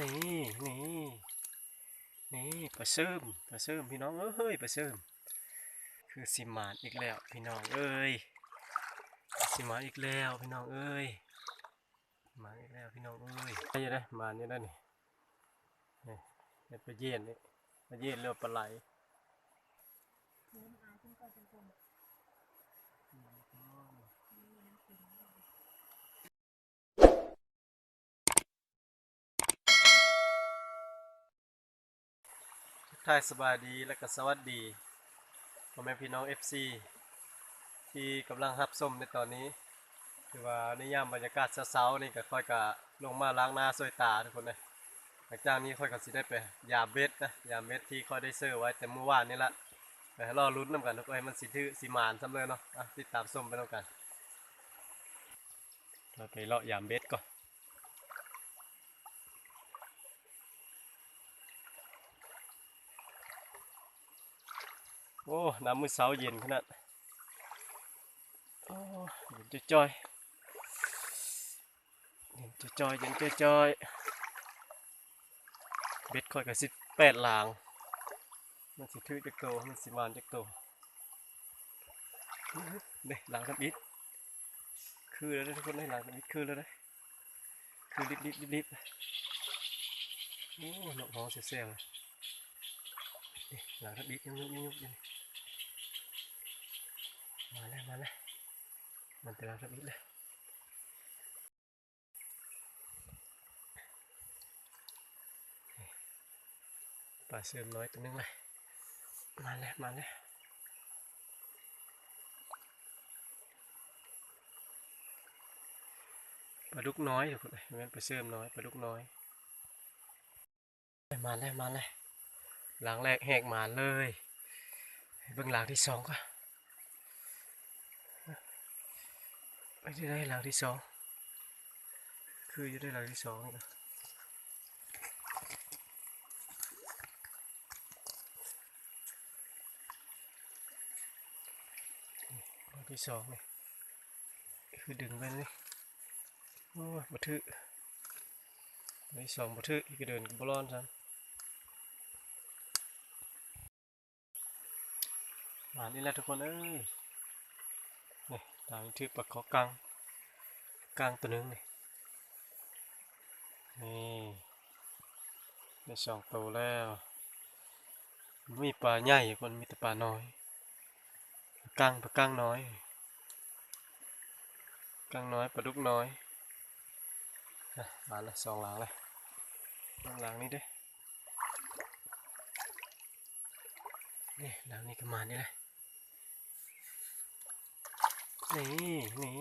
นี่นี่นี่ปลาเสริมปลาเสริมพี่น้องเอ้ยปลาเสริมคือสิมานอีกแล้วพี่น้องเอ้ยสิมานอีกแล้วพี่น้องเอ้ยมาอีกแล้วพี่น้องเอ้ยไปยังไงมาเนี่ยนั่นนี่เนี่ยปลาเย็นนี่ปลาเย็นเรือปลาไหล ทายสบายดีและก็สวัสดีพ่อแม่พี่น้อง FC ที่กำลังรับชมในตอนนี้ คือว่าในยามบรรยากาศเช้าๆนี่ก็ค่อยก็ลงมาล้างหน้าสวยตาทุกคนเลยหลังจากนี้ค่อยก็สิได้ไปยาเบ็ดนะยาเบ็ดที่ค่อยได้เซอร์ไว้แต่เมื่อวานนี่ละไปรอลุ้นน้ำกันทุกคนมันสิถือสิมานซ้ำเลยเนาะะติดตามชมไปแล้วกันเราไปเลาะยามเบ็ดก่อน โอ้ น้ำมือเสาเย็นขนาดโอ้เย็นจอยเย็นจอยเย็นจอยเบ็ดคอยกับสิบแปดหลาง มันสิถือจักโตมันสิมานจักโตเด้หลางกับอิดคือแล้วทุกคนได้หลางกับอิดคือแล้วเด้คือลิบลิบลิบลิบโอ้หนกหองเสียวๆเลยหลางกับอิดยุบยุบยุบยุบยู่นี่ มาแล้วมาแล้วมันจะรักอีกแล้วปลาเสื่อมน้อยตัวนึงเลยมาแล้วมาแล้วปลาดุกน้อยเดี๋ยวคนเลยมันปลาเสื่อมน้อยปลาดุกน้อยมาแล้วมาแล้วหลังแรกแหกหมาเลยเบื้องหลังที่สองก็ ไปที่ได้หลังที่สองคือจะได้หลังที่สองนี่นะหลังที่สองนี่คือดึงไปนี่โอ้บัทึกหลังที่สองบัทึกอีกเดินกับบอลอนซ้ำมานี่แหละทุกคนเอ้ย ตามที่ปลาขอกลางกลางตัวนึงนี่นี่ได้สองตัวแล้วมีปลาใหญ่คนมีแต่ปลาน้อยกลางปลากลางน้อยกลางน้อยปลาดุกน้อยมาละสองหลังเลยหลังหลังนี้เด้นี่หลังนี้ก็มานี่แหละ นี่นี่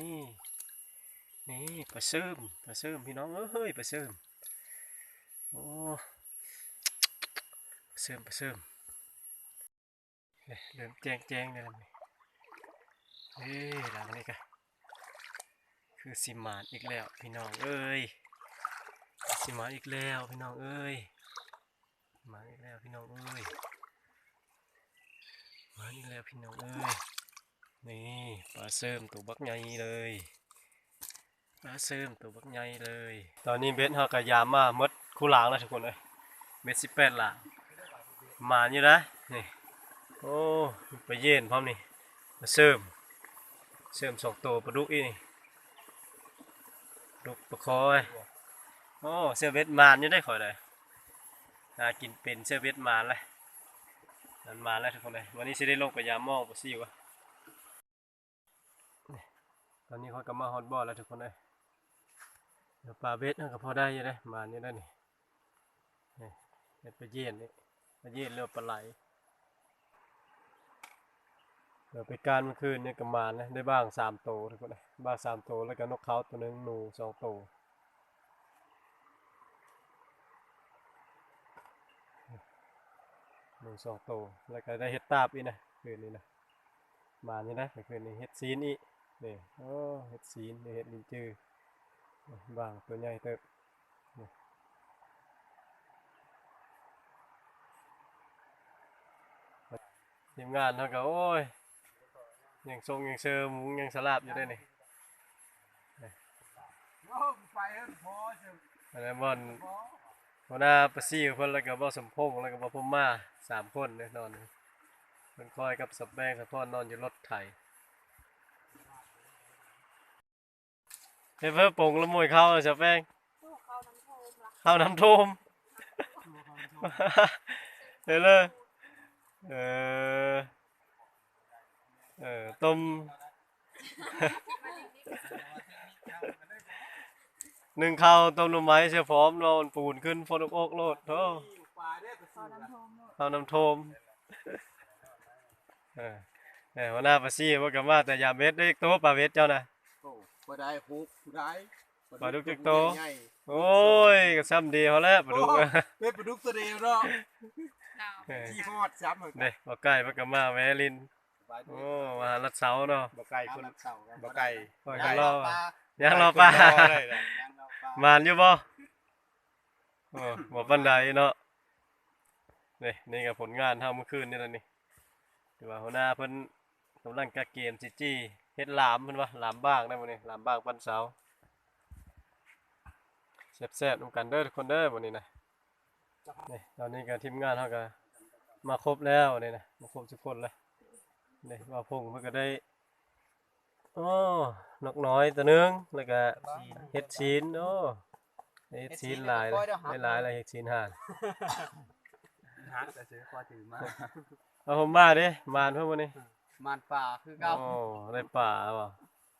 นี่ปลาเสริมปลาเสริมพี่น้องเอ้ยปลาเสริมโอ้ปลาเสริมปลาเสริมเนี่ยเริ่มแจ้งแจ้งเลยล่นี่เฮ้ยหลังนี้กันคือสิมานอีกแล้วพี่น้องเอ้ยสิมานอีกแล้วพี่น้องเอ้ยมาอีกแล้วพี่น้องเอ้ยมาอีกแล้วพี่น้องเอ้ย นี่ปลาเสริมตัวบักใหญ่เลยปลาเสริมตัวบักใหญ่เลย ตอนนี้เบสเฮากะยามมาหมดคู่หลางแล้วทุกคนเลยเบสสิบแปดหลางมาอยู่นะนี่โอ้ไปเย็นพร้อมนี่ปลาเสริมเสริมสองตัวปลาดุกอีนี่ดุกปลาคอยโอ้เสื้อเบสมานอยู่ได้ข่อยเลยหากินเป็นเสื้อเบสมานเลยนั่นมาแล้วทุกคนเลยวันนี้สิได้ลงไปยามมองปลาซิวะ ตอนนี้เขาก็มาฮอตบอลแล้วทุกคนเลยเดี๋ยวปลาเบ็ดนั่นก็พอได้อยู่เลยมานี่ได้นี่นี่เห็ดปเย็นนี่ปเย็นเรือปลาไหลเดี๋ยวไปการเมื่อคืนเนี่ยก็มานะได้บ้างสามโตทุกคนเลยบ้างสามโตแล้วก็นกเขาตัวหนึงหนูสองโตหนูสองโตแล้วก็ได้เห็ดตาบอีกนะคืนนี้นะมานี่นะคืนนี้เห็ดซีนอีก นี่โอ้เห็ดซีนี่เห็ดลินจือบางตัวใหญ่เติบทีมงานเขาก็โอ้ยยังทรงยังเซอร์มุงยังสลับอยู่ได้นี่อ้ไปเอิ้นพอเสียอันนั้นบอลหัวหน้าประซี่เพิ่นแล้วก็บ่สมพงษ์แล้วก็บ่พมมาสามคนเนี่ยนอนอยู่เพิ่นคอยกับสับแบงสะพอนนอนอยู่รถไถ เฮ้ยเพิ่นปงละมวยเข้าสับแบงสู้เขาน้ำโทมละเข้าน้ำท่วมเฮ้ยเลยเออเออต้มหนึ่งข้าวต้มหน่อไม้เสียพร้อมนอนปูนขึ้นฝนอกอกโลดโธ่เขาน้ำโทมข้าวน้ำโทมเออเออหัวหน้าปลาซี่ว่ากันว่าแต่ยามเม็ดได้โตปลาเม็ดเจ้านะโอ้ บ่ได้ฮุกบ่ได้ปลาดุกจักโต ใหญ่โอ้ยก็ซ้ำดีเขาแล้วปลาดุกๆเป็นปลาดุกตัวเดียวเนาะเออที่ฮอดซ้ำเหมือนกัเด้บ่ไก่บ่กันมาแวลินโอ้มาลัดเสาเนาะ บ่ไก่คนเสาบ่ไก่บ่ไก่รอ ปลายังรอปลาย่างรอปลามานอยู่บ่โอ้บ่ปานใดเนาะ นี่นี่ก็ผลงานเฮาเมื่อคืนนี่ล่ะนี่ถือว่าหัวหน้าเพิ่นกำลังกะเกมจิจี้ เฮ็ดหลามเพิ่นว่าหลามบ้างได้บ่นี่หลามบ้างปันเสาแซ่บๆนํกันเด้อทุกคนเด้อวันนี้นะนี่ตอนนี้ก็ทีมงานเฮาก็มาครบแล้วนี่นะมาครบทุกคนเลยนี่ว่าพงเพิ่นก็ได้โอ้นกน้อยตัวหนึงแล้วก็เฮ็ดชีนโอ้เฮ็ดชีนหลายเลยหลายๆเลยเฮ็ดชีนห่านหาแต่ซื้อพอถือมาเอาผมมาเด้มานเพิ่นบ่นี่ มานป่าคือเก่าโอ้ได้ป่าบ่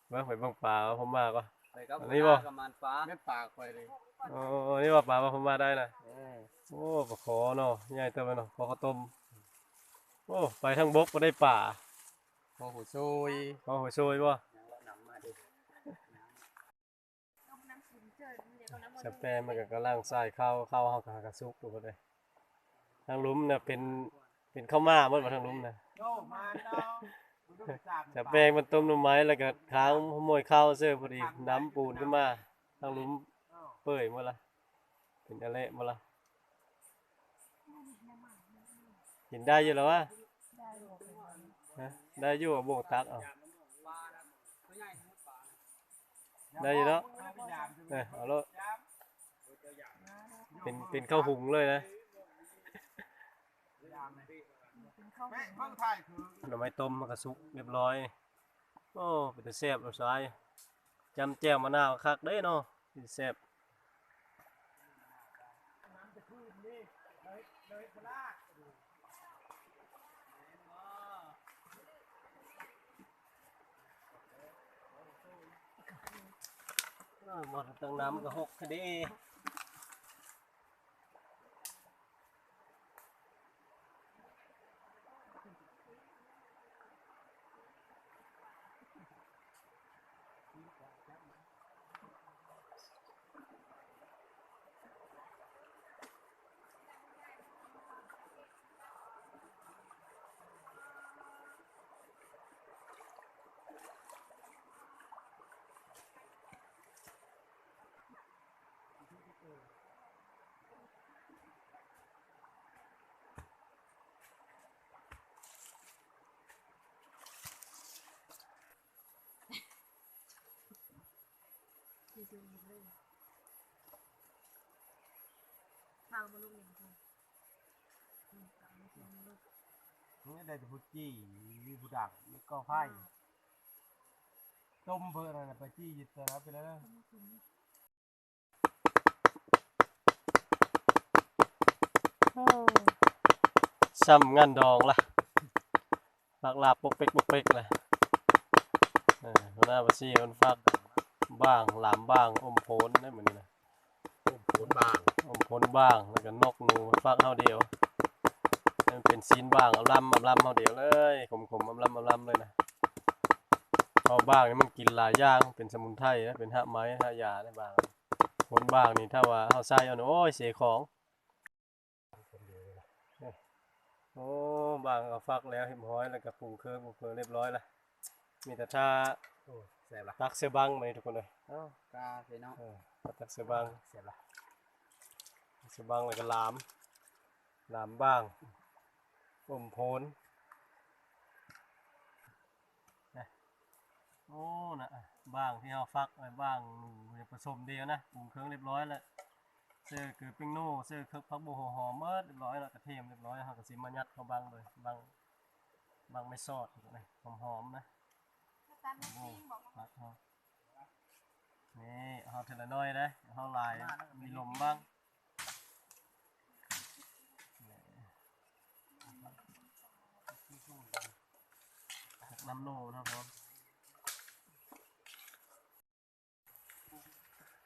เบิ่งไปเบิ่งป่าเอาผมมาก็ ไปกับอันนี้บ่ กับมานป่าแม่นป่าคอยเลยโอ้นี่ว่าป่าว่าผมมาได้นะเออโอ้ปลาขอเนาะใหญ่เติมไปเนาะขอข้าวต้มโอ้ไปทางบกก็ได้ป่าพอหูซุยขอหัวโชยบ่นำมาดิต้มน้ำขิงเจอเดี๋ยวเขาน้ำมันสแปมมันก็กำลังใส่ข้าวข้าวเฮาก็หากระซุกอยู่บ่ได้ทางหลุมน่ะเป็นเป็นข้าวม่าหมดบ่ทางหลุมน่ะ โอ้มาเนาะแปงมันต้มหน่อไม้แล้วก็ค้างขโมยข้าวเสื้อพอดีน้ำปูนขึ้นมาทางลุมเปื่อยหมดละเป็นอะไรหมดละกินได้อยู่แล้ววะได้หมดเลยฮะได้อยู่กับโบกตักเอาได้อยู่แล้วเออเอาล้วเป็นเป็นข้าวหุงเลยนะ เป็นข้าว แม่หุงเพิ่งถ่ายคือหน่อไม้ต้มมันก็สุกเรียบร้อย โอ้เป็นแต่แซ่บเราสายจำแจ่วมะนาวคักเด้เนาะเป็นแซ่บหมดตั้งน้ำก็หกคดี ทางมันลูกหนึ่งคนอืมตามมันเป็นลูกนี่ได้แต่ผู้จี้มีผู้ดักมีก็ไพ่ต้มเบอร์อะไรไปจี้ยึดตัวแล้วไปแล้วนะซ้ำงานดองล่ะลักลาบปกเป๊กปกเป๊กเลยหัวหน้าบัญชีมันฟัก บ้างหลามบ้างอมโพนได้เหมือนนี้นะผลบางอมโพนบ้างแล้วก็นกหนูฟักเฮาเดียวให้มันเป็นซีนบ้างเอาล่ำเอาล่ำเฮาเดียวเลยขมขมๆเอาล่ำเอาล่ำเลยนะเอาบ้างนี่มันกินหลายอย่างเป็นสมุนไพรนะเป็นหะไม้หะยาได้บ้างโพนบ้างนี่ถ้าว่าเฮาใส่เอานี่โอ้ยเสียของโอ้บางก็ฟักแล้วเรียบร้อยแล้วก็ปรุงเครื่องปรุงเครื่องเรียบร้อยแล้วมีแต่ถ้าโอ้ แซ่บละตักเสือบังมานี่ทุกคนเลยเอ้ากาเสยเนาะเออตักเสือบังแซ่บละเสือบังแล้วก็หลามหลามบ้างอมโพนนะโอ้นะบ้างที่เราฟักไว้บ้างผสมเดียวนะปรุงเครื่องเรียบร้อยแล้วเสื้อคือปิ้งโน่เสื้อคือพักบัวหัวหอมเมื่อเรียบร้อยแล้วกระเทียมเรียบร้อยแล้วก็สิมายัดเข้าบังเลยบังบังไม่ซอดนะหอมหอมๆนะ การน้ำปิ้งบอกว่าพักเขานี่เอาเทละน้อยนะเอาลายมีลมบ้างน้ำโน่นะครับผม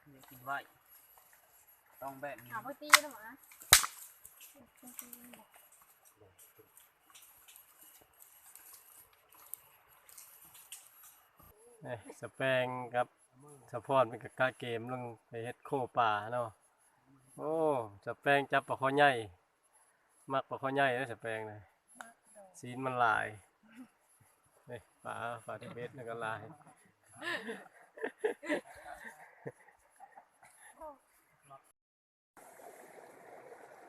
เดี๋ยวกินไว้ต้องแบบนี้หาพ่อตีนะหมา นี่สแปงกับสะพอนเป็นกับกาเกมลงไปเฮ็ดโคป่าเนาะโอ้สแปงจับปลาข้อใหญ่มักปลาข้อใหญ่เลยสแปงเลยซีนมันหลายนี่ปลาปลาที่เบ็ดนี่ก็หลาย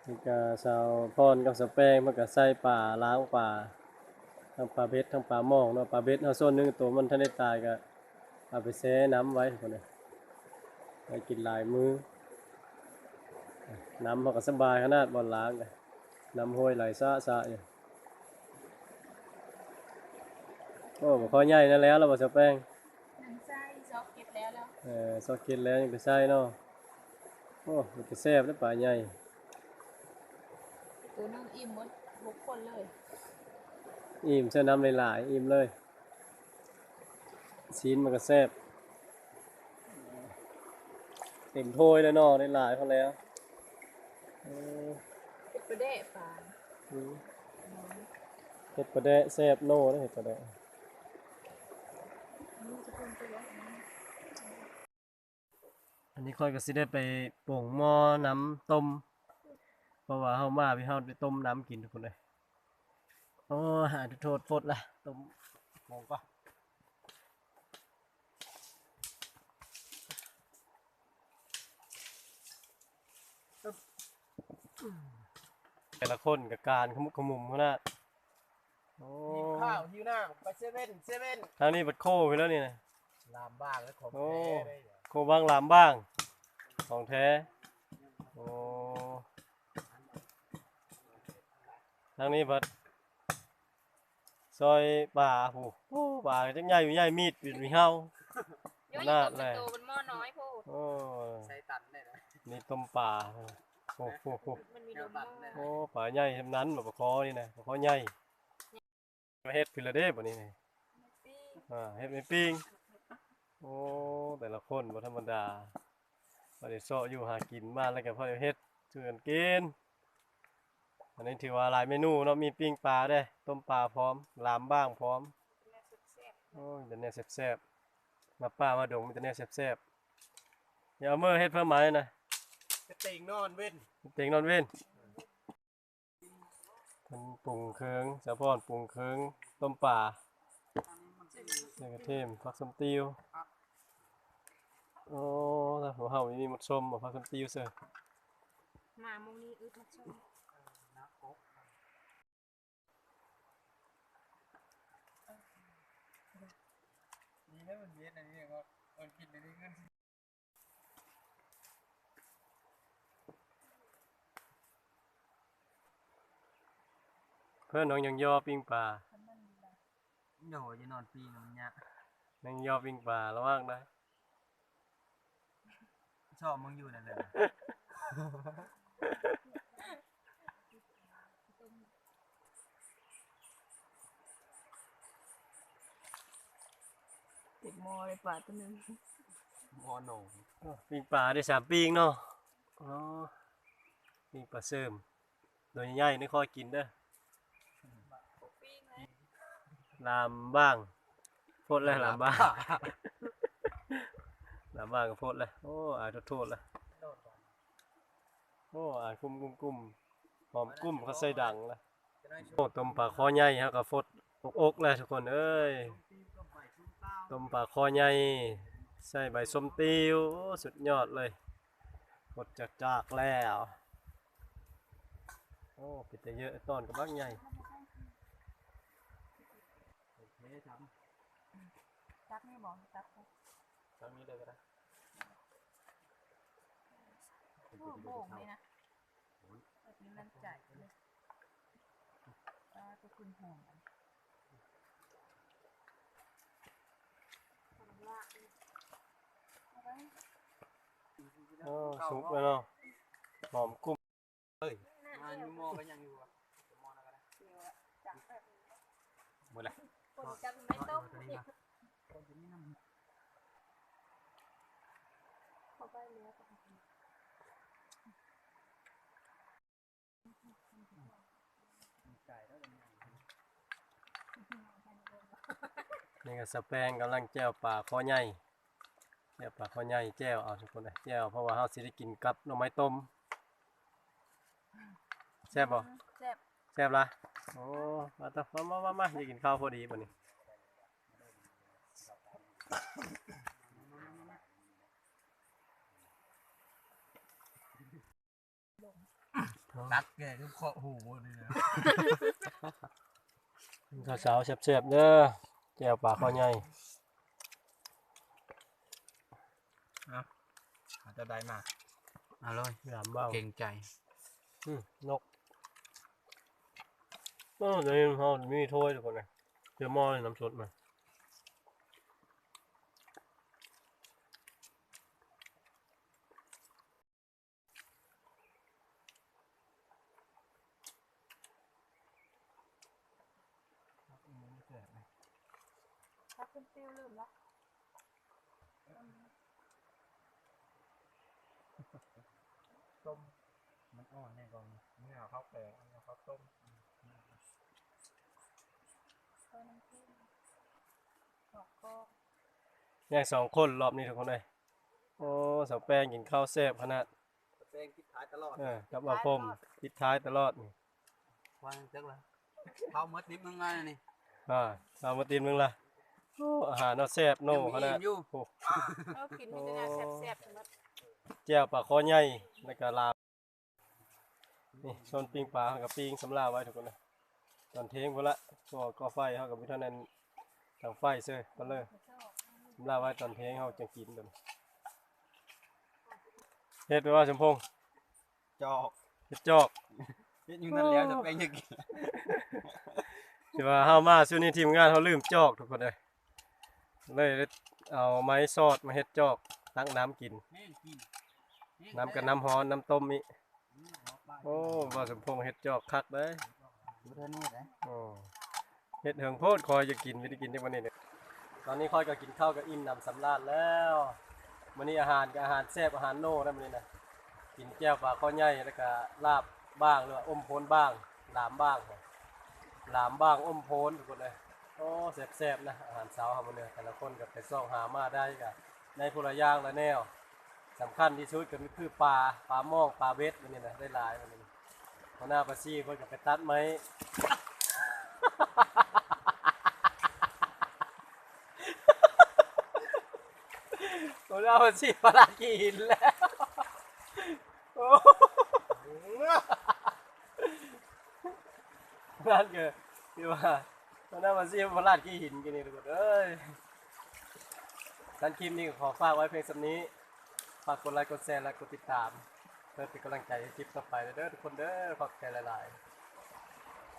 นี่ก็สาวพรกับสแปงมันก็ใส่ป่าล้างป่า ทั้งปลาเบ็ดทั้งปลาหมองเนาะปลาเบ็ดเอาส่วนหนึงตัวมันทันได้ตายก็เอาไปแช่น้ำไว้คนนี้ไปกินหลายมือน้ำมันก็สบายขนาดบอลล้างกันน้ำห้วยไหลซะซะอยู่โอ้บ่ค่อยใหญ่นั่นแล้วเราบ่สะแป้งหนังไส้ซอกเก็บแล้วแล้วเออซอกกินแล้วยังไปใส่เนาะโอ้มันจะแซ่บแล้วปลาใหญ่ตัวนึงอิ่มหมดหกคนเลย อิ่มเสื้อน้ำหลายๆอิ่มเลยชิ้นมันก็แซ่บเต็มถ้วยแล้วเนาะได้หลายพอแล้วเออเป็นประเดะปลาอืมเห็ดปลาแดะแซ่บโน่นะเห็ดปลาแด่อันนี้ค่อยก็สิได้ไปป่งหม้อน้ำต้ม เพราะว่าเฮามาพี่เฮาไปต้มน้ำกินทุกคนเลย โอ้หาโทษฟดละต้มโมงก็แต่ละคนกับการขมุกขมุมเขานะโอ้หิวข้าวหิวน้ำไปเซเว่นเซเว่นทางนี้บัดโคไปแล้วนี่นะลามบ้างแล้วของโอ้แท้ได้เหรอโคบ้างลามบ้าง ของแท้ โอ้ ทางนี้บัดซ อยป่าผู้โอ้ป่าจังใหญ่อยู่ใหญ่มีดมีเฮาย่อยน่าตัวแหละโตเป็นหม้อน้อยโพดโอ้ใส่ตันได้นะนี่ต้มป่าโอ้โหโหมันมีลมหม้อโอ้ป่าใหญ่ทำนั้นแบบปลาคอนี่นะปลาคอใหญ่มาเฮ็ดพิลาเดบ่นี่นะอ่าเฮ็ดไม่ปิ้งโอ้แต่ละคนบ่ธรรมดาบ่ได้เซาะอยู่หากินมาแล้วก็พอได้เฮ็ดช่วยกันกินอั นนี้ถือว่าหลายเมนูเนาะมีปิ้งปลาเด้ต้มปลาพร้อมลามบ้างพร้อมโอ้ยแต่เนี่ยแซ่บๆมาป้ามาดงมันจะเนี่ยแซ่บๆอย่าเอามือเฮ็ดเพิ่มมาเลยนะกระติงนอนเว้นเต็งนอนเว้นมันปรุงเครื่องสะพอนปรุงเครื่องต้มป่าใส่กระเทียมผักส้มติวโอ้ถ้าหัวเห่ามีหมดส้มบ่ผักส้มติวเสือหมาโมงนี้อึดมาชม นี่นะมันเย็นอันนี้ก็คนกินอันนี้เงินเพื่อนน้องยังยอปิ้งปลาโหนูจะนอนปีนมันเนี่ยนังยอปิ้งปลาระวังนะชอบมึงอยู่นั่นเลย ติดหม้อเลยปลาตัวนึงมอโหนโอ้ปิ้งปลาได้สามปิ้งเนาะอ๋อปิ้งปลาเสริมโดยใหญ่ๆนี่ค่อยกินเด้อปิ้งไหมลามบ้างโพดเลยลามบ้างลามบ้างก็โพดเลยโอ้อายโทษๆเลยโอ้อายกุ้มกุ้มกุ้มหอมกุ้มเขาใส่ดังเลยโอ้ต้มปลาคอใหญ่ฮะกับฟดอกๆเลยทุกคนเอ้ย ต้มปลาคอใหญ่ใส่ใบส้มติวโอ้สุดยอดเลยหมดจากจากๆแล้วโอ้เป็นแต่เยอะตอนกับบักใหญ่โอเคทำจับนี่บอกจับทางนี้เลยก็ได้โอ้โหนี่นะแบบนี้มันใจเลยอ่าตัวคุณหอมอันเอาละเอาไว้ โอ้สุกแล้วเนาะหอมกุ้มมาอยู่มอก็ยังอยู่อะมอนะก็ได้เดี๋ยแหมดล้วคนจับไม่ต้มเขาไปแล้วก็ทำไก่แล้วยังนี่ก็สแปงกำลังแจ้วปลาคอใหญ่ แจ้วปลาคอใหญ่แจ้วเอาทุกคนเลยแจ้วเพราะว่าเฮาสิได้กินกับหน่อไม้ต้มแซ่บบ่แซ่บแซ่บละโอ้มาต่อมามามามาอยากกินข้าวพอดีป่ะนี่ตัดแกก็เคาะหูนี่นะข้าวสาวแซ่บๆเด้อแจ่วปลาข้อใหญ่ อาจจะได้มาเอาเลยยามเบ้าเก่งใจอืมนกโอ้เดี๋ยวนี้เขามีถ้วยทุกคนเลยเดี๋ยวหม้อเลยน้ำสดมาถ้าขึ้นติ้วลืมละ ต้มมั นอ่อนแน่ก่อนเมื่อเขาแปลงเอาเขาต้มเออน้ำจิ้มดอกก็แยกสองคนรอบนี้ทุกคนเลยโอ้สาวแป้งกินข้าวแซ่บขนาดแป้งคิดท้ายตลอดเออกับอาคมทิศท้ายตลอดนี่วางเจ๊กเลยเขาเมื่อนิดมึงไงนี่อ่าเอามาตีนมึงล่ะโอ้อาหารเนาะแซ่บโน่ขนาดยังมีอยู่โอ้เรากินมีแต่แนวแซ่บๆใช่ไหมแจ่วปลาข้อใหญ่แล้วก็ลาบ นี่ส่วนปิ้งปลาเขากับปิ้งสำลาไว้ทุกคนเลยตอนเทงพอละก็ก็ไฟเขากับพิธานั้นทางไฟเซ่ก็เลยสำหรับไว้ตอนเทงเขาจะกินกันเฮ็ดไปว่าสมพงษ์จอกเฮ็ดจอกเฮ็ดอยู่นั่นแล้วจะแป้งจะกินสิว่าเฮามาซุนี้ทีมงานเขาลืมจอกทุกคนเลยเลยได้เอาไม้ซอดมาเฮ็ดจอกตั้งน้ำกินแม่งกินน้ำกับน้ำฮ้อนน้ำต้มนี่ โอ้ว่าสมพงษ์เฮ็ดจอกคักเด้ยบ่ทันนี่นะโอ้เฮ็ดเหิงโพดคอยจะกินไม่ได้กินในวันนี้เนี่ยตอนนี้คอยก็กินข้าวกับอิ่มหนำสำราญแล้วมื้อนี้อาหารก็อาหารแซ่บอาหารโน่นะมื้อนี้นะกินแก้วปลาข้อใหญ่แล้วก็ลาบบ้างหรือว่าอมโพนบ้างหลามบ้างหลามบ้างอมโพนทุกคนเลยโอ้แซ่บๆนะอาหารเช้าครับมื้อนี้แต่ละคนก็ไปซ่องหามาได้ก็ในพลอย่างละแนว สำคัญที่สุดก็คือปลาปลาหม้องปลาเบ็ดมื้อนี้นะได้หลายมื้อนี้หัวหน้าปลาซี่เพิ่นก็ไปตัดไม้ หัวหน้าปลาซี่ปลากี่หินแล้วโอ้นั่นก็ที่ว่าตอนนั้นมาเสียพลากีหินกันนี่ทุกคนเอ้ยท่านคลิปนี้ขอฝากไว้เพียงสำนี้ ฝากกดไลค์กดแชร์และกดติดตาม เพื่อเป็นกำลังใจให้คลิปต่อไปเด้อทุกคนเด้อขอบใจหลายๆ